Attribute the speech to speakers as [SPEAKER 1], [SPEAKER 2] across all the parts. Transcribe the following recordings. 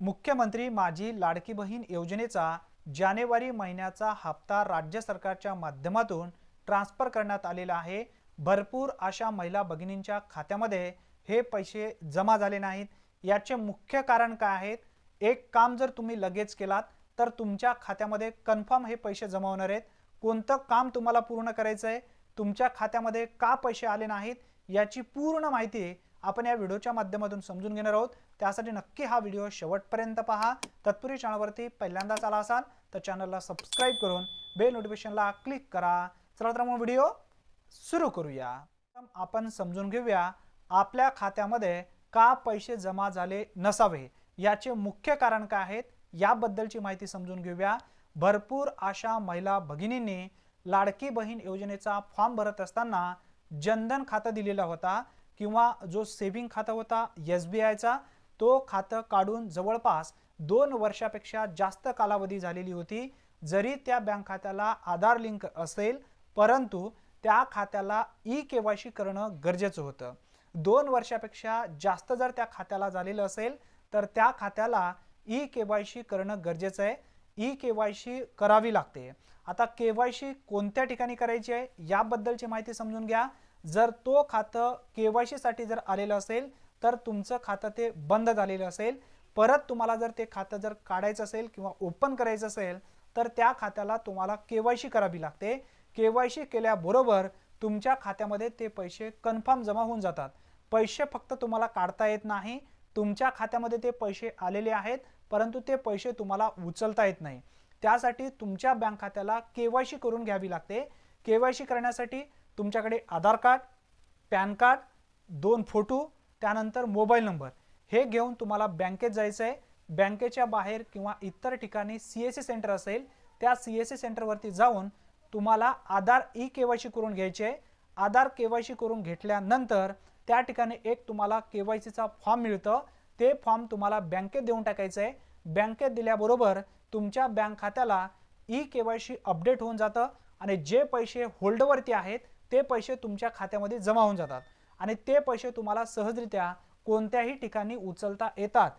[SPEAKER 1] मुख्यमंत्री माझी लाडकी बहीण योजनेचा जानेवारी महिन्याचा हप्ता राज्य सरकारच्या माध्यमातून ट्रान्स्फर करण्यात आलेला आहे. भरपूर अशा महिला भगिनींच्या खात्यामध्ये हे पैसे जमा झाले नाहीत. याचे मुख्य कारण काय आहेत? एक काम जर तुम्ही लगेच केलात तर तुमच्या खात्यामध्ये कन्फर्म हे पैसे जमा होणार आहेत. कोणतं काम तुम्हाला पूर्ण करायचं आहे तुमच्या खात्यामध्ये का पैसे आले नाहीत? याची पूर्ण माहिती आपण या व्हिडिओच्या माध्यमातून समजून घेणार आहोत. त्यासाठी नक्की हा व्हिडिओ शेवटपर्यंत पहा. तत्पूर्वी चॅनलवरती पहिल्यांदाच आला असाल तर चॅनलला सबस्क्राईब करून बेल नोटिफिकेशनला क्लिक करा. चला तर मग व्हिडिओ सुरू करूया. आपण समजून घेऊया आपल्या खात्यामध्ये का पैसे जमा झाले नसावे? याचे मुख्य कारण काय आहेत? याबद्दलची माहिती समजून घेऊया. भरपूर अशा महिला भगिनींनी लाडकी बहीण योजनेचा फॉर्म भरत असताना जनधन खातं दिलेला होता. किंवा जो सेव्हिंग खातं होता एस बी आयचा तो खातं काढून जवळपास दोन वर्षापेक्षा जास्त कालावधी झालेली होती. जरी त्या बँक खात्याला आधार लिंक असेल परंतु त्या खात्याला ई के वाय सी करणं गरजेचं होतं. दोन वर्षापेक्षा जास्त जर त्या खात्याला झालेलं असेल तर त्या खात्याला ई के वाय सी करणं गरजेचं आहे. ई के वाय सी करावी लागते. आता के वाय सी कोणत्या ठिकाणी करायची आहे याबद्दलची माहिती समजून घ्या. जर तो खातं के वाय सीसाठी जर आलेलं असेल तर तुमचं खातं ते बंद झालेलं असेल. परत तुम्हाला जर ते खातं जर काढायचं असेल किंवा ओपन करायचं असेल तर त्या खात्याला तुम्हाला के वाय सी करावी लागते. के वाय सी केल्याबरोबर तुमच्या खात्यामध्ये ते पैसे कन्फर्म जमा होऊन जातात. पैसे फक्त तुम्हाला काढता येत नाही. तुमच्या खात्यामध्ये ते पैसे आलेले आहेत परंतु ते पैसे तुम्हाला उचलता येत नाही. त्यासाठी तुमच्या बँक खात्याला के वाय सी करून घ्यावी लागते. के वाय सी करण्यासाठी तुमच्याकडे आधार कार्ड पॅन कार्ड दोन फोटो त्यानंतर मोबाईल नंबर. हे घेऊन तुम्हाला बँकेत जायचं आहे. बँकेच्या बाहेर किंवा इतर ठिकाणी सी एस सी सेंटर असेल त्या सी एस सी सेंटरवरती जाऊन तुम्हाला Aadhaar E K Y C करून घ्यायचे आहे. आधार के वाय सी करून घेतल्यानंतर त्या ठिकाणी एक तुम्हाला के वाय सीचा फॉर्म मिळतं. ते फॉर्म तुम्हाला बँकेत देऊन टाकायचं आहे. बँकेत दिल्याबरोबर तुमच्या बँक खात्याला E K Y C update होऊन जातं आणि जे पैसे होल्डवरती आहेत ते पैसे तुमच्या खात्यामध्ये जमा होऊन जातात. आणि ते पैसे तुम्हाला सहजरित्या कोणत्याही ठिकाणी उचलता येतात.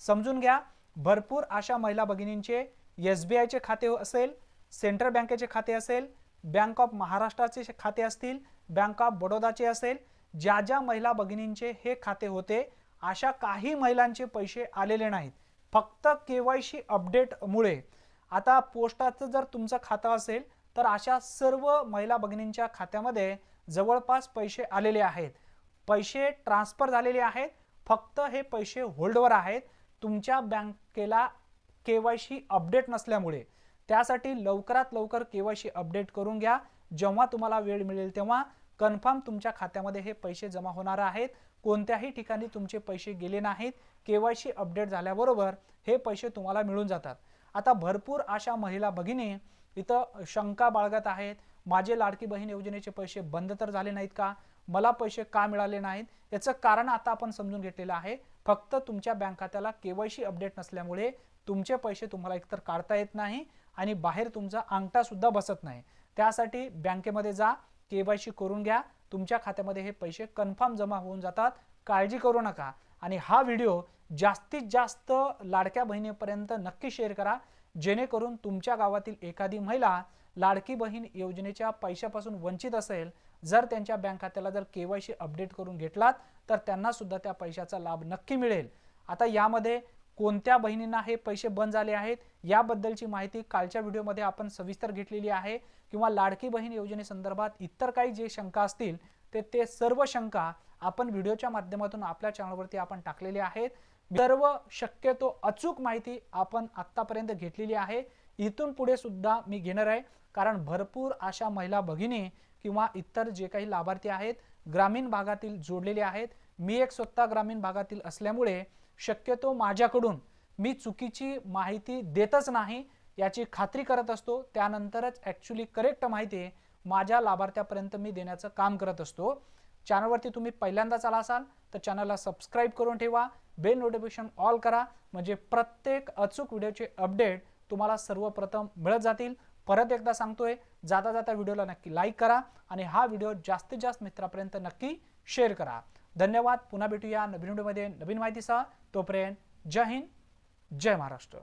[SPEAKER 1] समजून घ्या भरपूर अशा महिला भगिनींचे एस बी आयचे खाते असेल सेंट्रल बँकेचे खाते असेल बँक ऑफ महाराष्ट्राचे खाते असतील बँक ऑफ बडोदाचे असेल ज्या ज्या महिला भगिनींचे हे खाते होते अशा काही महिलांचे पैसे आलेले नाहीत. फक्त के वाय सी अपडेटमुळे. आता पोस्टाचं जर तुमचं खातं असेल तर अशा सर्व महिला भगिनींच्या खात्यामध्ये जवळपास पैसे आलेले आहेत. पैसे ट्रान्सफर झालेले आहेत. फक्त हे पैसे होल्डवर आहेत. तुमच्या बँकेला के वाय सी अपडेट नसल्यामुळे. त्यासाठी लवकरात लवकर के वाय सी अपडेट करून घ्या. जेव्हा तुम्हाला वेळ मिळेल तेव्हा कन्फर्म तुमच्या खात्यामध्ये हे पैसे जमा होणार आहेत. कोणत्याही ठिकाणी तुमचे पैसे गेले नाहीत. के वाय सी अपडेट झाल्याबरोबर हे पैसे तुम्हाला मिळून जातात. आता भरपूर अशा महिला भगिनी इथं शंका बाळगत आहेत. माझे लाडकी बहीण योजनेचे पैसे बंद तर झाले नाहीत का? मला पैसे का मिळाले नाहीत? याचं कारण आता आपण समजून घेतलेलं आहे. फक्त तुमच्या बँक खात्याला केवायसी अपडेट नसल्यामुळे तुमचे पैसे तुम्हाला एकतर काढता येत नाही आणि बाहेर तुमचा अंगठा सुद्धा बसत नाही. त्यासाठी बँकेमध्ये जा केवायसी करून घ्या. तुमच्या खात्यामध्ये हे पैसे कन्फर्म जमा होऊन जातात. काळजी करू नका. आणि हा व्हिडिओ जास्तीत जास्त लाडक्या बहिणीपर्यंत नक्की शेअर करा. जेणेकरून तुमच्या गावातील एखादी महिला लाडकी बहीण योजनेच्या पैशापासून वंचित असेल जर त्यांच्या बँक खात्याला जर के वाय सी अपडेट करून घेतलात तर त्यांना सुद्धा त्या पैशाचा लाभ नक्की मिळेल. आता यामध्ये कोणत्या बहिणींना हे पैसे बंद झाले आहेत याबद्दलची माहिती कालच्या व्हिडिओमध्ये आपण सविस्तर घेतलेली आहे. किंवा लाडकी बहीण योजनेसंदर्भात इतर काही जे शंका असतील ते ते सर्व शंका आपण व्हिडिओच्या माध्यमातून आपल्या चॅनलवरती आपण टाकलेले आहेत. सर्व शक्यतो अचूक माहिती आपण आत्तापर्यंत घेतलेली आहे. इथून पुढे सुद्धा मी घेणार आहे. कारण भरपूर अशा महिला भगिनी किंवा इतर जे काही लाभार्थी आहेत ग्रामीण भागातील जोडलेले आहेत. मी एक स्वतः ग्रामीण भागातील असल्यामुळे शक्यतो माझ्याकडून मी चुकीची माहिती देतच नाही याची खात्री करत असतो. त्यानंतरच ॲक्च्युली करेक्ट माहिती माझ्या लाभार्थ्यापर्यंत मी देण्याचं काम करत असतो. चॅनलवरती तुम्ही पहिल्यांदाच आला असाल तर चॅनलला सबस्क्राईब करून ठेवा. बेल नोटिफिकेशन ऑल करा. म्हणजे प्रत्येक अचूक व्हिडिओचे अपडेट तुम्हाला सर्वप्रथम मिळत जातील. परत एकदा सांगतोय जाता जाता व्हिडिओला नक्की लाईक करा आणि हा व्हिडिओ जास्तीत जास्त मित्रापर्यंत नक्की शेअर करा. धन्यवाद. पुन्हा भेटूया नवीन व्हिडिओमध्ये नवीन माहितीसह. तोपर्यंत जय हिंद जय महाराष्ट्र.